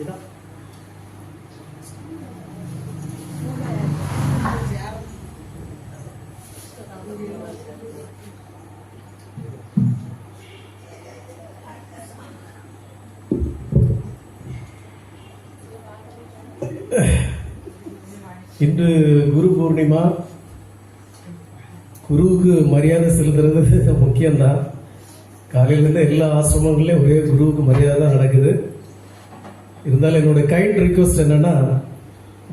இதான் இன்று குரு பூர்ணிமா. குருவுக்கு மரியாதை செலுத்துறது முக்கியம்தான். காலையிலேருந்து எல்லா ஆசிரமங்களையும் ஒரே குருவுக்கு மரியாதை தான் நடக்குது. இருந்தாலும் என்னோட கைண்ட் ரிக்வஸ்ட் என்னன்னா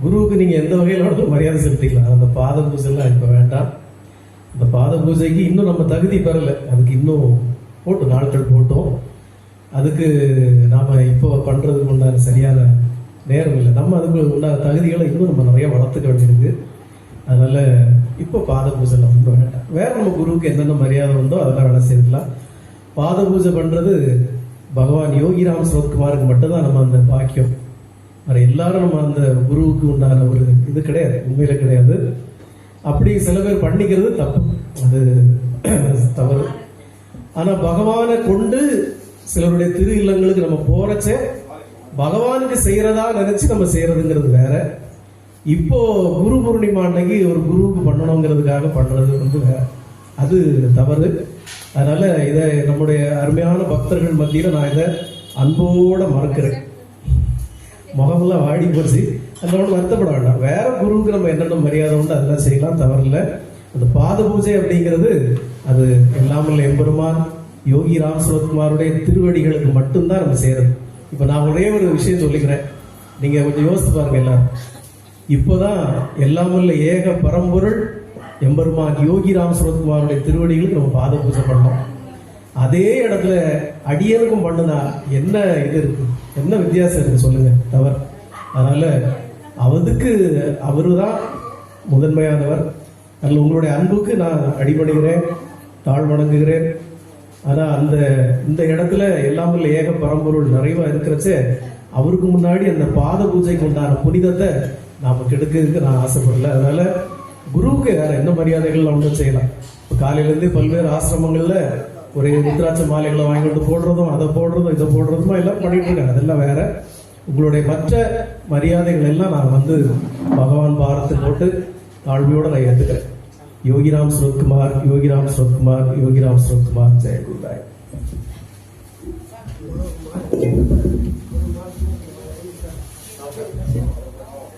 குருவுக்கு நீங்கள் எந்த வகையில் வேணாலும் மரியாதை செலுத்திக்கலாம். அந்த பாத பூஜைலாம் இப்போ வேண்டாம். அந்த பாத பூஜைக்கு இன்னும் நம்ம தகுதி பெறலை. அதுக்கு இன்னும் போட்டு நாட்கள் போட்டோம். அதுக்கு நாம் இப்போ பண்ணுறதுக்கு உண்டான சரியான நேரம் இல்லை. நம்ம அதுக்கு உண்டான தகுதிகளை இன்னும் நம்ம நிறைய வளர்த்துக்க வேண்டியிருக்கு. அதனால் இப்போ பாத பூஜைலாம் ரொம்ப வேண்டாம். வேறு நம்ம குருவுக்கு என்னென்ன மரியாதை உண்டோ அதெல்லாம் வேலை செய்யலாம் பாத பூஜை பண்ணுறது பகவான் யோகிராம் சிவகுமாருக்கு மட்டும்தான் நம்ம அந்த பாக்கியம். வேற எல்லாரும் நம்ம அந்த குருவுக்கு உண்டான ஒரு இது கிடையாது உண்மையில கிடையாது. அப்படி சில பேர் பண்ணிக்கிறது தப்பு. அது தவறு. ஆனா பகவானை கொண்டு சிலருடைய திரு இல்லங்களுக்கு நம்ம போறச்சே பகவானுக்கு செய்யறதா நினைச்சு நம்ம செய்யறதுங்கிறது வேற. இப்போ குரு பூர்ணிமா அன்னைக்கு ஒரு குருவுக்கு பண்ணணுங்கிறதுக்காக பண்றது வந்து வேற. அது தவறு. அதனால இதை நம்முடைய அருமையான பக்தர்கள் மத்தியில நான் இதை அன்போட மறக்கிறேன். முகமெல்லாம் வாடி போச்சு. அதோட வருத்தப்பட வேண்டாம். வேற குருவுக்கு நம்ம என்னென்ன மரியாதை உண்டு அதெல்லாம் செய்யலாம் தவறில்லை. அந்த பாத பூஜை அப்படிங்கிறது அது எல்லாமல் எம்பெருமான் யோகி ராம் சுரத்குமாருடைய திருவடிகளுக்கு மட்டும்தான் நம்ம செய்யறது இப்போ நான் ஒரே ஒரு விஷயம் சொல்லிக்கிறேன். நீங்க கொஞ்சம் யோசித்து பாருங்க எல்லாரும். இப்போதான் எல்லாமல்ல ஏக பரம்பொருள் எம்பெருமான் யோகி ராம் சுரத்குமாருடைய திருவடிகளுக்கு நம்ம பாத பூஜை பண்ணோம் அதே இடத்துல அடியனுக்கும் பண்ணுனா என்ன இது இருக்கு? என்ன வித்தியாசம் இருக்கு சொல்லுங்க தவறு. அதனால அவருக்கு அவரு தான் முதன்மையானவர். அதில் உங்களுடைய அன்புக்கு நான் அடிபடுகிறேன் தாழ் வணங்குகிறேன் ஆனால் அந்த இந்த இடத்துல எல்லாமே ஏக பரம்பொருள் நிறைவாக இருக்கிறச்ச அவருக்கு முன்னாடி அந்த பாத பூஜைக்கு உண்டான புனிதத்தை நாம் கெடுக்கிறதுக்கு நான் ஆசைப்படல. அதனால குருவுக்கு வேற என்ன மரியாதைகள் ஒன்றும் செய்யலாம்? இப்போ காலையில இருந்து பல்வேறு ஆசிரமங்கள்ல ஒரு ருத்ராட்ச மாலைகளை வாங்கி போடுறதும் அதை போடுறதும் இதை போடுறதுமா எல்லாம் பண்ணிட்டு இருக்காங்க. அதெல்லாம் வேற. உங்களுடைய மற்ற மரியாதைகள் எல்லாம் நான் வந்து பகவான் பாரத்தை போட்டு தாழ்மையோட நான் ஏத்துக்கிறேன். யோகிராம் சுரத்குமார் யோகிராம் சுரத்குமார் யோகிராம் சுரத்குமார் ஜெயகுருதாய்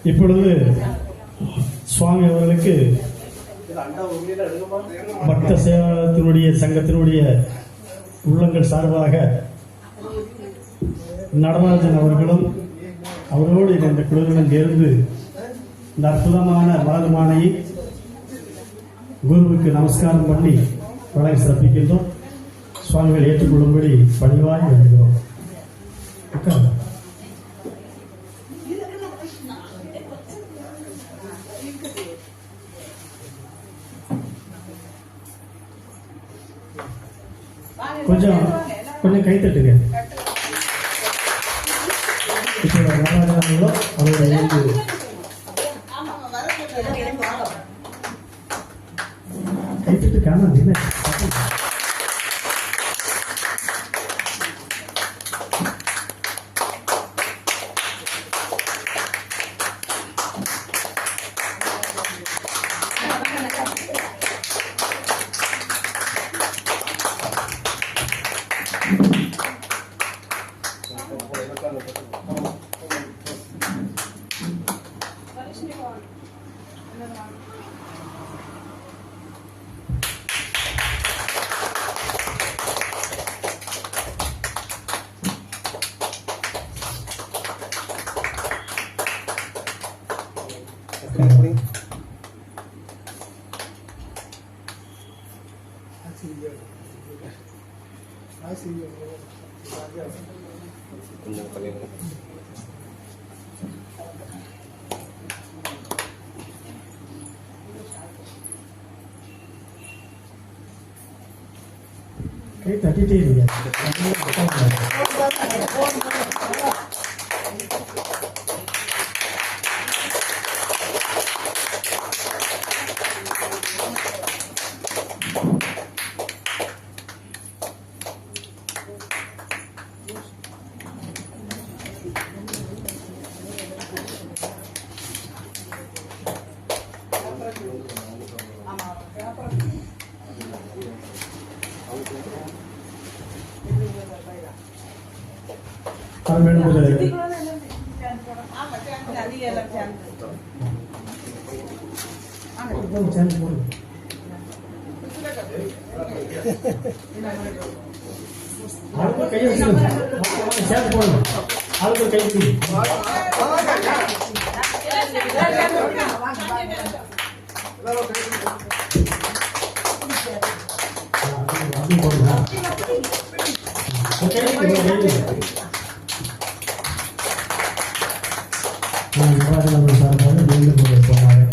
இப்பொழுது சுவாமி அவர்களுக்கு பக்த சேவத்தினுடைய சங்கத்தினுடைய உள்ளங்கள் சார்பாக நடராஜன் அவர்களும் அவரோடு இந்த குழுவிடம் சேர்ந்து இந்த அற்புதமான மலர்மானையை குருவுக்கு நமஸ்காரம் பண்ணி வழங்கி சிறப்பிக்கின்றோம் சுவாமிகள் ஏற்றுக்கொள்ளும்படி பணிவாய் வருகிறோம் உட்காருங்க. கொஞ்சம் கொஞ்சம் கை தட்டுங்க இப்போ நடராஜனோ அவரோட இணைந்து கை தட்டு காணும் என்ன கை தட்டிட்டே இருங்க யார் வேணுங்கிற சேர்ந்து போடுங்க ஆளுக்கு கையை வச்சுக்கோங்க சேர்த்து போடுங்க ஆளுக்கு கை வச்சுக்கோங்க அப்படி போடுங்க ஓகே நவராஜன் சார்பாக மீண்டும் ஒரு போனாங்க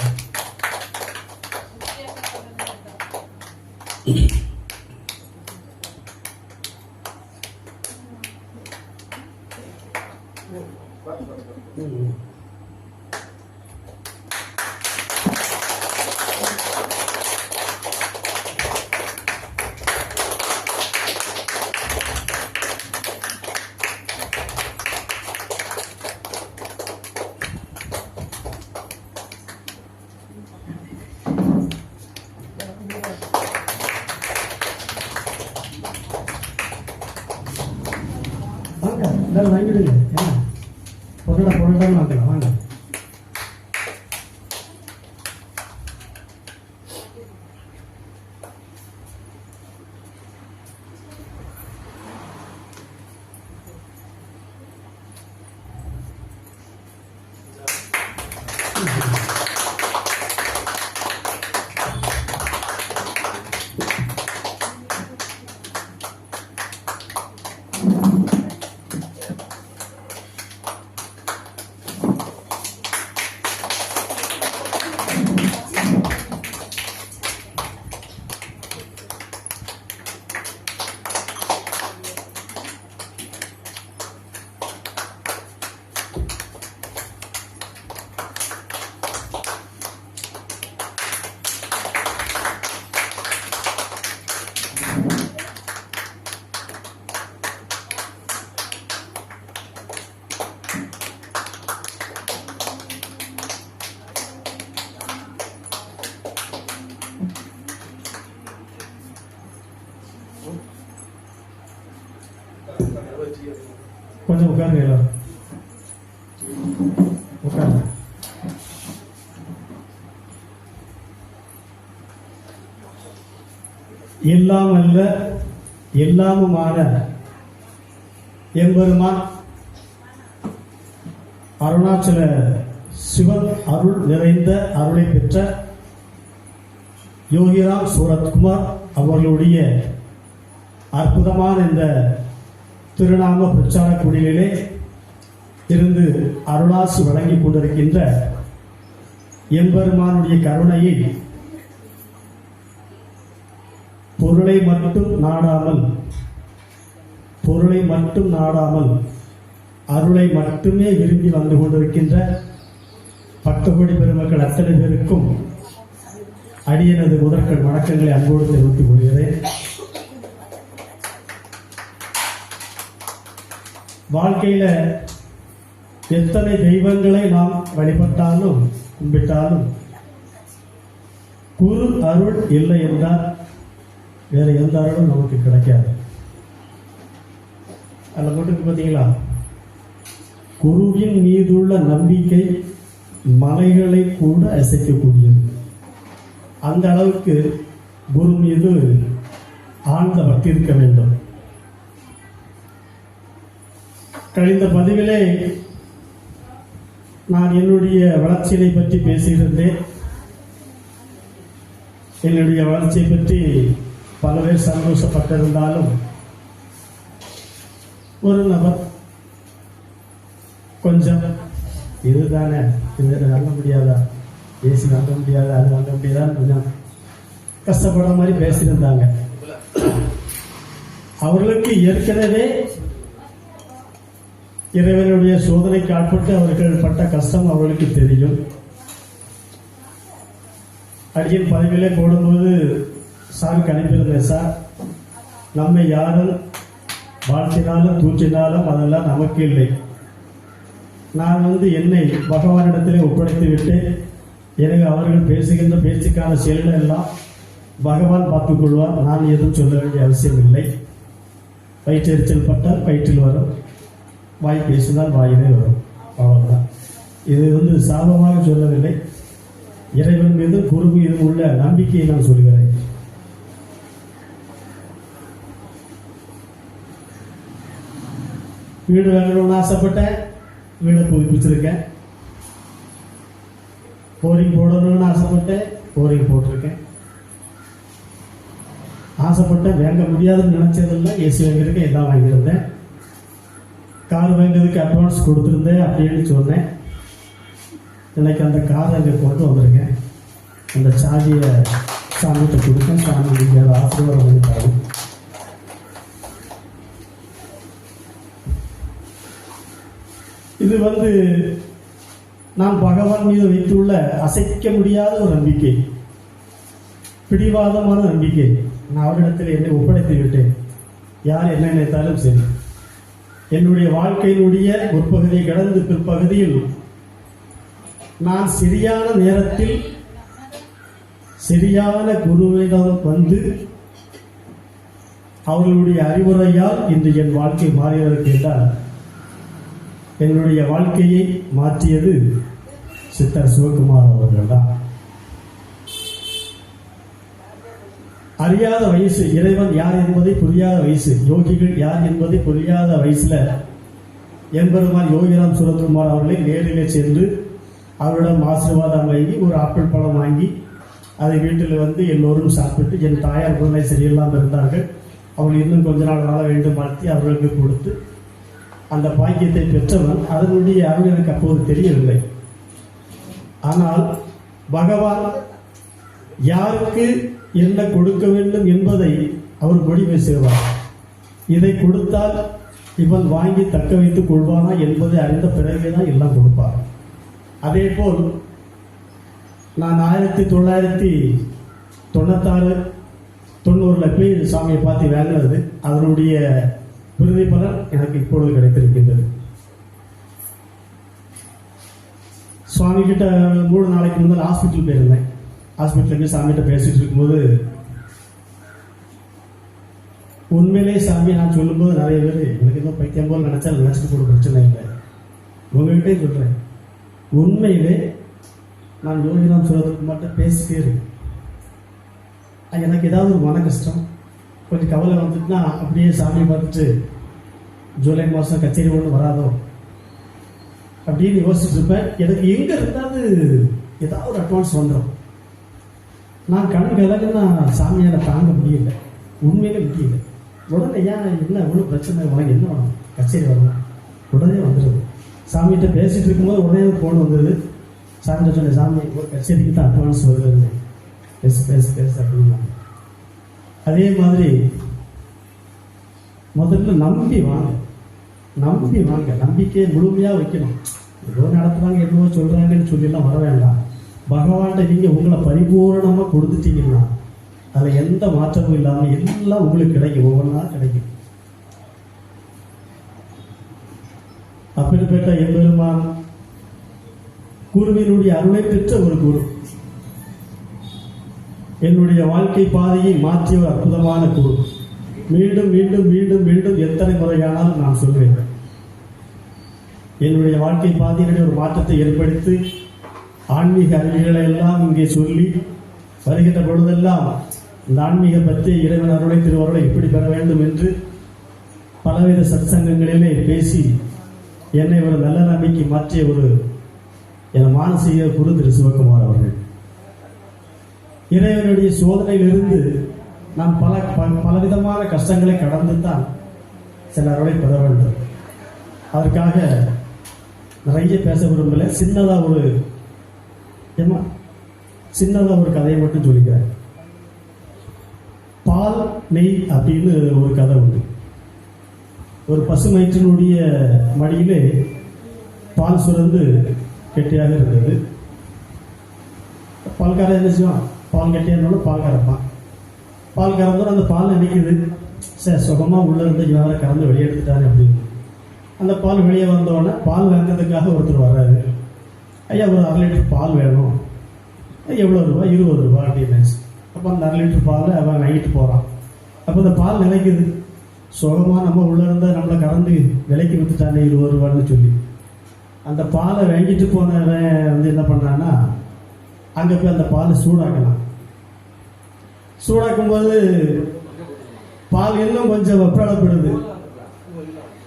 வாங்க வாங்கிடுங்க. ஏன்னா பொருளை பொருளாக வாங்கலாம் வாங்க. கொஞ்சம் உட்காருங்க எல்லாரும். உட்காருங்க. எல்லாம் அல்ல எல்லாமுமான எம்பெருமான். அருணாச்சல சிவன் அருள் நிறைந்த அருளை பெற்ற யோகிராம் சூரத்குமார் அவர்களுடைய அற்புதமான இந்த திருநாம பிரச்சார குடிலே இருந்து அருளாசு வழங்கிக் கொண்டிருக்கின்ற எம்பெருமானுடைய கருணையை பொருளை மட்டும் நாடாமல் பொருளை மட்டும் நாடாமல் அருளை மட்டுமே விரும்பி வந்து கொண்டிருக்கின்ற பக்தகோடி பெருமக்கள் அத்தனை பேருக்கும் அடியனது முதற்கள் வணக்கங்களை அன்போடு தெரிவித்துக் கொள்கிறேன். வாழ்க்கையில எத்தனை தெய்வங்களை நாம் வழிபட்டாலும் கும்பிட்டாலும் குரு அருள் இல்லை என்றால் வேற எந்த அருளும் நமக்கு கிடைக்காது. அதில் போட்டுருக்கு பார்த்தீங்களா? குருவின் மீதுள்ள நம்பிக்கை மலைகளை கூட அசைக்கக்கூடியது. அந்த அளவுக்கு குரு மீது ஆழ்ந்த பக்தி இருக்க வேண்டும். கழிந்த பதிவிலே நான் என்னுடைய வளர்ச்சியை பற்றி பேசியிருந்தேன். என்னுடைய வளர்ச்சியை பற்றி பல பேர் சந்தோஷப்பட்டிருந்தாலும் ஒரு நபர் கொஞ்சம் இதுதானே இது நல்ல முடியாதா? ஏசி நல்ல முடியாதா? அது நல்ல முடியாதான்னு கொஞ்சம் கஷ்டப்படுற மாதிரி பேசியிருந்தாங்க. அவர்களுக்கு ஏற்கனவே இறைவனுடைய சோதனைக்கு ஆட்பட்டு அவர்கள் பட்ட கஷ்டம் அவர்களுக்கு தெரியும். அடியின் பதவியிலே போடும்போது சாமிக்கு அனுப்பியிருந்தேன் சார். நம்மை யாரும் வாழ்த்தினாலும் தூச்சினாலும் அதெல்லாம் நமக்கு இல்லை. நான் வந்து என்னை பகவானிடத்திலே ஒப்படைத்து விட்டு எனக்கு அவர்கள் பேசுகின்ற பேச்சுக்கான செயல்கள் எல்லாம் பகவான் பார்த்துக்கொள்வார் நான் எதுவும் சொல்ல வேண்டிய அவசியம் இல்லை வயிற்றெரிச்சல் பட்டால் வயிற்றில் வரும். வாய் பேசினால் வாயிலே வரும். அவ்வளோதான் இது வந்து சாபமாக சொல்லவில்லை. இறைவன் மீது பொறுப்பு இது உள்ள நம்பிக்கையை நான் சொல்கிறேன். வீடு வாங்கணும்னு ஆசைப்பட்டேன். வீடை புதுப்பிச்சிருக்கேன். போரிங் போடணும்னு ஆசைப்பட்டேன். போரிங் போட்டிருக்கேன். ஆசைப்பட்டேன். வாங்க முடியாதுன்னு நினைச்சதெல்லாம் ஏசி வாங்கியிருக்கேன். எல்லாம் வாங்கியிருந்தேன். கார் வாங்கினதுக்கு அட்வான்ஸ் கொடுத்துருந்தேன் அப்படின்னு சொன்னேன். எனக்கு அந்த காரை அங்கே கொண்டு வந்திருக்கேன் அந்த சாதியை சாமிகிட்ட கொடுத்தேன். சாமி நீங்கள் ஆசீர்வாதம் பண்ணி தரும் இது வந்து நான் பகவான் மீது வைத்துள்ள அசைக்க முடியாத ஒரு நம்பிக்கை. பிடிவாதமான நம்பிக்கை. நான் அவரிடத்தில் என்னை ஒப்படைத்து விட்டேன் யார் என்ன நினைத்தாலும் சரி. என்னுடைய வாழ்க்கையினுடைய முற்பகுதியை கடந்து பிற்பகுதியில் நான் சரியான நேரத்தில் சரியான குருவிடம் வந்து அவர்களுடைய அறிவுரையால் இன்று என் வாழ்க்கை மாறியதற்கு என்றால் என்னுடைய வாழ்க்கையை மாற்றியது சித்தர் சிவகுமார் அவர்கள் தான். அறியாத வயசு இறைவன் யார் என்பதை புரியாத வயசு யோகிகள் யார் என்பதை புரியாத வயசுல எம்பெருமான் யோகிராம் சுரத்குமார் அவர்களை நேரிலே சென்று அவரிடம் ஆசீர்வாதம் வாங்கி ஒரு ஆப்பிள் பழம் வாங்கி அதை வீட்டில் வந்து எல்லோரும் சாப்பிட்டு என் தாயார் குழந்தை சரியில்லாமல் இருந்தார்கள். அவள் இன்னும் கொஞ்ச நாள் வாழ வேண்டும் வாழ்த்தி அவர்களுக்கு கொடுத்து அந்த பாக்கியத்தை பெற்றவன் அதனுடைய அருள் எனக்கு அப்போது தெரியவில்லை. ஆனால் பகவான் யாருக்கு என்ன கொடுக்க வேண்டும் என்பதை அவர் முடிவு செய்வார். இதை கொடுத்தால் இவன் வாங்கி தக்க வைத்துக் கொள்வானா என்பதை அறிந்த பிறகுதான் எல்லாம் கொடுப்பார். அதே போல் நான் ஆயிரத்தி தொள்ளாயிரத்தி தொண்ணூத்தாறு தொண்ணூறுல போய் சாமியை பார்த்து வாங்கினது. அதனுடைய விருதி பலன் எனக்கு இப்பொழுது கிடைத்திருக்கின்றது. சுவாமி கிட்ட மூணு நாளைக்கு முதல் ஹாஸ்பிட்டல் போயிருந்தேன். ஹாஸ்பிட்டலுக்கு சாமிகிட்ட பேசிட்டு இருக்கும்போது உண்மையிலே சாமி நான் சொல்லும்போது நிறைய பேர் எனக்கு ஏதோ பைத்தியம் போல் நினச்சா நினைச்சிட்டு கூட பிரச்சனை இல்லை. உங்ககிட்டே சொல்றேன். உண்மையிலே நான் யோகிராம் சொல்றதுக்கு மட்டும் பேசிட்டே இருக்கேன். எனக்கு ஏதாவது ஒரு மன கஷ்டம் கொஞ்சம் கவலை வந்துட்டுனா அப்படியே சாமி பார்த்துட்டு ஜூலை மாதம் கச்சேரி ஒன்று வராதோ அப்படின்னு யோசிச்சுட்டு இருப்பேன். எனக்கு எங்கே இருந்தாலும் ஏதாவது ஒரு அட்வான்ஸ் வந்துடும் நான் கண் கலக்குன்னா சாமியால தாங்க முடியல. உண்மையிலே முடியல. உடனே ஏன் என்ன இவ்வளோ பிரச்சனை உனக்கு என்ன வேணும்? கச்சேரி வரணும் உடனே வந்துடுது சாமிகிட்ட பேசிட்டு இருக்கும்போது உடனே ஃபோன் வந்துடுது சாமிகிட்ட சொன்னேன் சாமி ஒரு கச்சேரிக்கு தான் அட்வான்ஸ் வருது பேசு பேசு பேசு அப்படின்னா அதே மாதிரி முதல்ல நம்பி வாங்க. நம்பி வாங்க. நம்பிக்கையை முழுமையாக வைக்கணும். ஏதோ நடத்துகிறாங்க என்னவோ சொல்கிறாங்கன்னு சொல்லிலாம் வர வேண்டாம். பகவான்கிட்ட நீங்கள் உங்களை பரிபூர்ணமாக கொடுத்துட்டீங்கன்னா அதில் எந்த மாற்றமும் இல்லாமல் எல்லாம் உங்களுக்கு கிடைக்கும் ஒவ்வொன்றா கிடைக்கும். அப்படிப்பட்ட எம்பெருமான் குருவினுடைய அருளை பெற்ற ஒரு குரு. என்னுடைய வாழ்க்கை பாதையை மாற்றிய ஒரு அற்புதமான குரு. மீண்டும் மீண்டும் மீண்டும் மீண்டும் எத்தனை முறையானாலும் நான் சொல்வேன். என்னுடைய வாழ்க்கை பாதையினுடைய ஒரு மாற்றத்தை ஏற்படுத்தி ஆன்மீக அறிவிகளை எல்லாம் இங்கே சொல்லி வருகின்ற பொழுதெல்லாம் இந்த ஆன்மீக பற்றி இறைவன் அருளை திருவருளை எப்படி பெற வேண்டும் என்று பலவித சத்சங்கங்களிலே பேசி என்னை ஒரு நல்ல நம்பிக்கை மாற்றிய ஒரு என் மானசீக குரு திரு சிவகுமார் அவர்கள். இறைவனுடைய சோதனையிலிருந்து நாம் பல ப- பலவிதமான கஷ்டங்களை கடந்து தான் சில அருளை பெற வேண்டும். அதற்காக நிறைய பேச விரும்பல. சின்னதாக ஒரு ஏமா சின்னதாக ஒரு கதையை மட்டும் சொல்லிக்கிறேன் பால் நெய் அப்படின்னு ஒரு கதை உண்டு. ஒரு பசுமயிற்றினுடைய மடியிலே பால் சுரந்து கெட்டியாக இருந்தது. பால்காரன் என்ன செய்வான்? பால் கெட்டியானோட பால் கறப்பான். பால் கறந்தோட அந்த பால் நினைக்குது சரி சுகமாக உள்ளே இருந்து யாரை கறந்து வெளியே எடுத்துட்டாரு அப்படின்னு. அந்த பால் வெளியே வந்தோடனே பால் வாங்கிறதுக்காக ஒருத்தர் வர்றாரு. ஐயா ஒரு அரை லிட்டர் பால் வேணும். எவ்வளோ ரூபாய் இருபது ரூபா அப்படின்னு அப்போ அந்த அரை லிட்டர் பால் அவன் வாங்கிட்டு போகிறான் அப்போ இந்த பால் நிலைக்குது சுகமாக நம்ம உள்ளே இருந்தால் நம்மளை கறந்து விலைக்கு விற்றுட்டானே இருபது ரூபான்னு சொல்லி. அந்த பாலை வாங்கிட்டு போனவன் வந்து என்ன பண்ணான்னா அங்கே போய் அந்த பாலை சூடாக்கலாம். சூடாக்கும் போது பால் இன்னும் கொஞ்சம் வெப்படப்படுது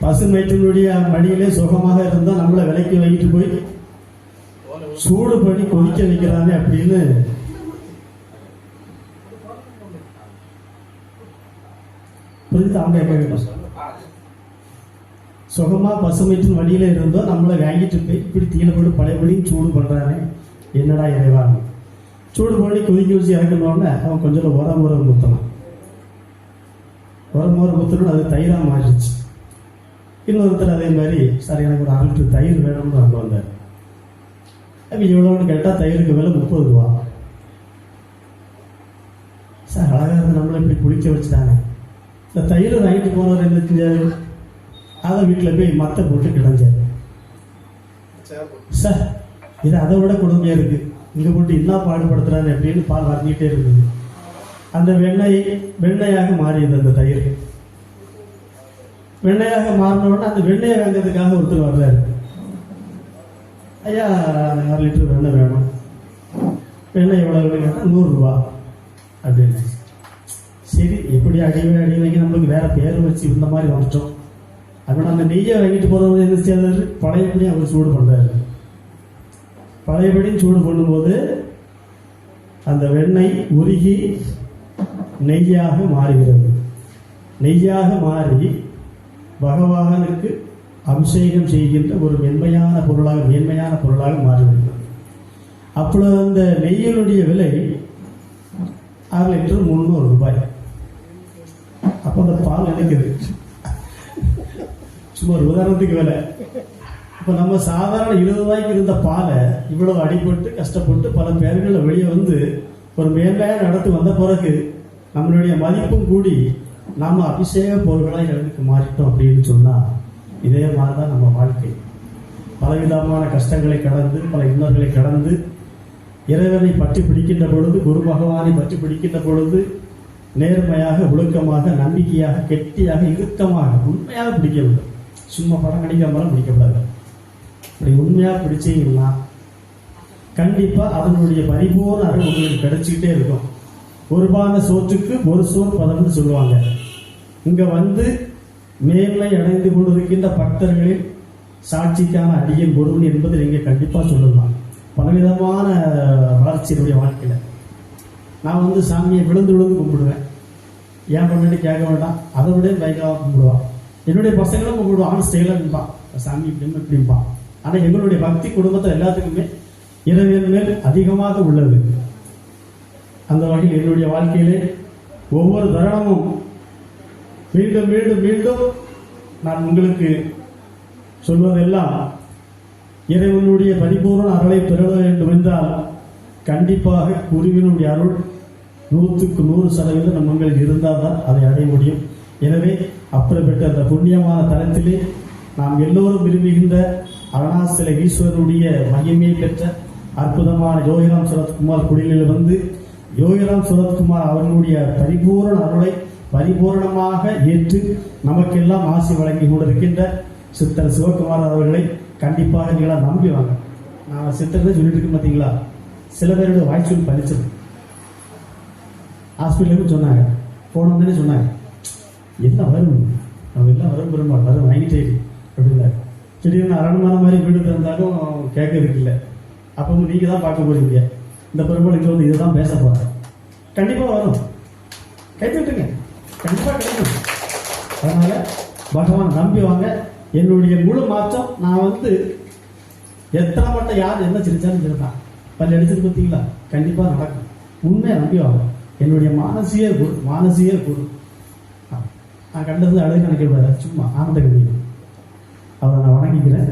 பசுமைட்டினுடைய மடியிலே சுகமாக இருந்தால் நம்மளை விலைக்கு வாங்கிட்டு போய் சூடு பண்ணி கொதிக்க வைக்கிறானே அப்படின்னு. புரியுது? அவங்க கேட்கணும் சுகமா பசுமைட்டின் வழியில இருந்தோ நம்மளை வாங்கிட்டு போய் இப்படி தீன போட்டு பழையபடியும் சூடு பண்றானே. என்னடா இறைவா? சூடு பண்ணி கொதிக்க வச்சு இறக்கணும்னு அவன் கொஞ்சம் உரம் உரம் குத்தலாம் உரம் உரம் குத்தணும் அது தயிராக மாறிடுச்சு. இன்னொருத்தர் அதே மாதிரி சார் எனக்கு ஒரு அரை தயிர் வேணும்னு அங்கே வந்தார். அப்போ எவ்வளோன்னு கேட்டால் தயிருக்கு விலை முப்பது ரூபா. சார் அழகாக இருந்து நம்மளை இப்படி குளிக்க வச்சுட்டாங்க. இந்த தயிர் வாங்கிட்டு போனவர் என்ன செஞ்சாரு? அதை வீட்டில் போய் மத்த போட்டு கிடஞ்சாரு சார் இது அதை விட கொடுமையா இருக்கு. இங்க போட்டு என்ன பாடுபடுத்துறாரு அப்படின்னு பால் வரஞ்சிக்கிட்டே இருக்குது அந்த வெண்ணெய் வெண்ணையாக மாறியது அந்த தயிர். வெண்ணையாக மாறின உடனே அந்த வெண்ணெயை வாங்கிறதுக்காக ஒருத்தர் வர்றாரு. ஐயா அரை லிட்டர் வெண்ணெய் வேணும். வெண்ணெய் எவ்வளோ கேட்டால் நூறுரூவா. அப்படின்னு சரி எப்படி அடிமை அடிமைக்கு நம்மளுக்கு வேற பேர் வச்சு இந்த மாதிரி வந்துட்டோம். அப்படி அந்த நெய்யை வாங்கிட்டு போகிறவங்க என்ன செய்யறாரு பழையபடி அவர் சூடு பண்ணுறாரு பழையபடி சூடு பண்ணும்போது அந்த வெண்ணெய் உருகி நெய்யாக மாறுகிறது. நெய்யாக மாறி பகவானுக்கு அபிஷேகம் செய்கின்ற ஒரு மென்மையான பொருளாக மேன்மையான பொருளாக மாறிவிடுகிறது. அப்பொழுது அந்த நெய்யனுடைய விலை அரை லிட்டர் முந்நூறு ரூபாய். அப்போ அந்த பால் நினைக்குது. சும்மா ஒரு உதாரணத்துக்கு விலை. இப்போ நம்ம சாதாரண இருபது ரூபாய்க்கு இருந்த பாலை இவ்வளவு அடிபட்டு கஷ்டப்பட்டு பல பேர்களில் வெளியே வந்து ஒரு மேன்மையாக நடத்து வந்த பிறகு நம்மளுடைய மதிப்பும் கூடி நாம் அபிஷேக பொருள்களாக எனக்கு மாறிட்டோம் அப்படின்னு சொன்னால் இதே மாதிரி தான் நம்ம வாழ்க்கை. பலவிதமான கஷ்டங்களை கடந்து பல இன்னர்களை கடந்து இறைவனை பற்றி பிடிக்கின்ற பொழுது குரு பகவானை பற்றி பிடிக்கின்ற பொழுது நேர்மையாக ஒழுக்கமாக நம்பிக்கையாக கெட்டியாக இறுக்கமாக உண்மையாக பிடிக்க வேண்டும் சும்மா படம் கடிக்காமலாம் பிடிக்கப்படாது. அப்படி உண்மையாக பிடிச்சீங்கன்னா கண்டிப்பாக அதனுடைய பரிபூர்ண அறிவு உங்களுக்கு கிடைச்சிக்கிட்டே இருக்கும். ஒரு பான சோற்றுக்கு ஒரு சோறு பதம்னு சொல்லுவாங்க. இங்கே வந்து மேன்மை அடைந்து கொண்டிருக்கின்ற பக்தர்களின் சாட்சிக்கான அடியின் பொருள் என்பது நீங்கள் கண்டிப்பாக சொல்லலாம் பலவிதமான வளர்ச்சி என்னுடைய நான் வந்து சாமியை விழுந்து விழுந்து கும்பிடுவேன். ஏன் பண்ணிட்டு கேட்க வேண்டாம். அதை விட பயங்கரமாக கும்பிடுவான் என்னுடைய பசங்களும் கும்பிடுவான் அவன் சாமி இப்படின்னு இப்படிம்பான் ஆனால் எங்களுடைய பக்தி குடும்பத்தில் எல்லாத்துக்குமே இறைவன் மேல் அதிகமாக உள்ளது. அந்த வகையில் என்னுடைய வாழ்க்கையிலே ஒவ்வொரு தருணமும் மீண்டும் மீண்டும் மீண்டும் நான் உங்களுக்கு சொல்வதெல்லாம் இறைவனுடைய பரிபூர்ண அருளை பெற வேண்டும் என்றால் கண்டிப்பாக குருவினுடைய அருள் நூற்றுக்கு நூறு சதவீதம் நம்மங்களில் இருந்தால் தான் அதை அடைய முடியும். எனவே அப்படிப்பட்ட அந்த புண்ணியமான தளத்திலே நாம் எல்லோரும் விரும்புகின்ற அருணாசல ஈஸ்வரனுடைய மகிமையை பெற்ற அற்புதமான யோகிராம் சுரத்குமார் குடிலில் வந்து யோகிராம் சுரத்குமார் அவர்களுடைய பரிபூர்ண அருளை பரிபூரணமாக ஏற்று நமக்கெல்லாம் ஆசி வழங்கி கொண்டிருக்கின்ற சித்தர் சிவகுமார் அவர்களை கண்டிப்பாக நீங்களாக நம்பி வாங்க. நான் சித்தர்னு சொல்லிட்டு இருக்கேன் பார்த்தீங்களா சில பேருடைய வாய்ச்சொல் பறிச்சது ஹாஸ்பிட்டலுக்கு சொன்னாங்க. போனோம்னே சொன்னாங்க. எல்லாம் வரும்? நம்ம எல்லாம் வரும் பெருமா? வரும் வாங்கிட்டே அப்படின்னாரு திடீர்னு அரண்மனை மாதிரி வீடு திறந்தாலும் கேட்கறதுக்கு இல்லை. அப்போ நீங்க தான் பார்க்க போறீங்க. இந்த பெருமாள் வந்து இதுதான் பேச போறாங்க கண்டிப்பாக வரும். கை கண்டிப்பாக கிடைக்கும். அதனால பகவான் நம்பி வாங்க என்னுடைய முழு மாற்றம் நான் வந்து எத்தனை மட்டும் யார் என்ன சிரிச்சாலும் சரிதான் பல்லு அடிச்சது பார்த்தீங்களா? கண்டிப்பாக நடக்கும். உண்மையை நம்பி வாங்க என்னுடைய மானசீக குரு மானசீக குரு. நான் கண்டது அழகு நினைக்க கூடாது சும்மா ஆனந்த கண்ணி அவரை நான் வணங்கிக்கிறேன்.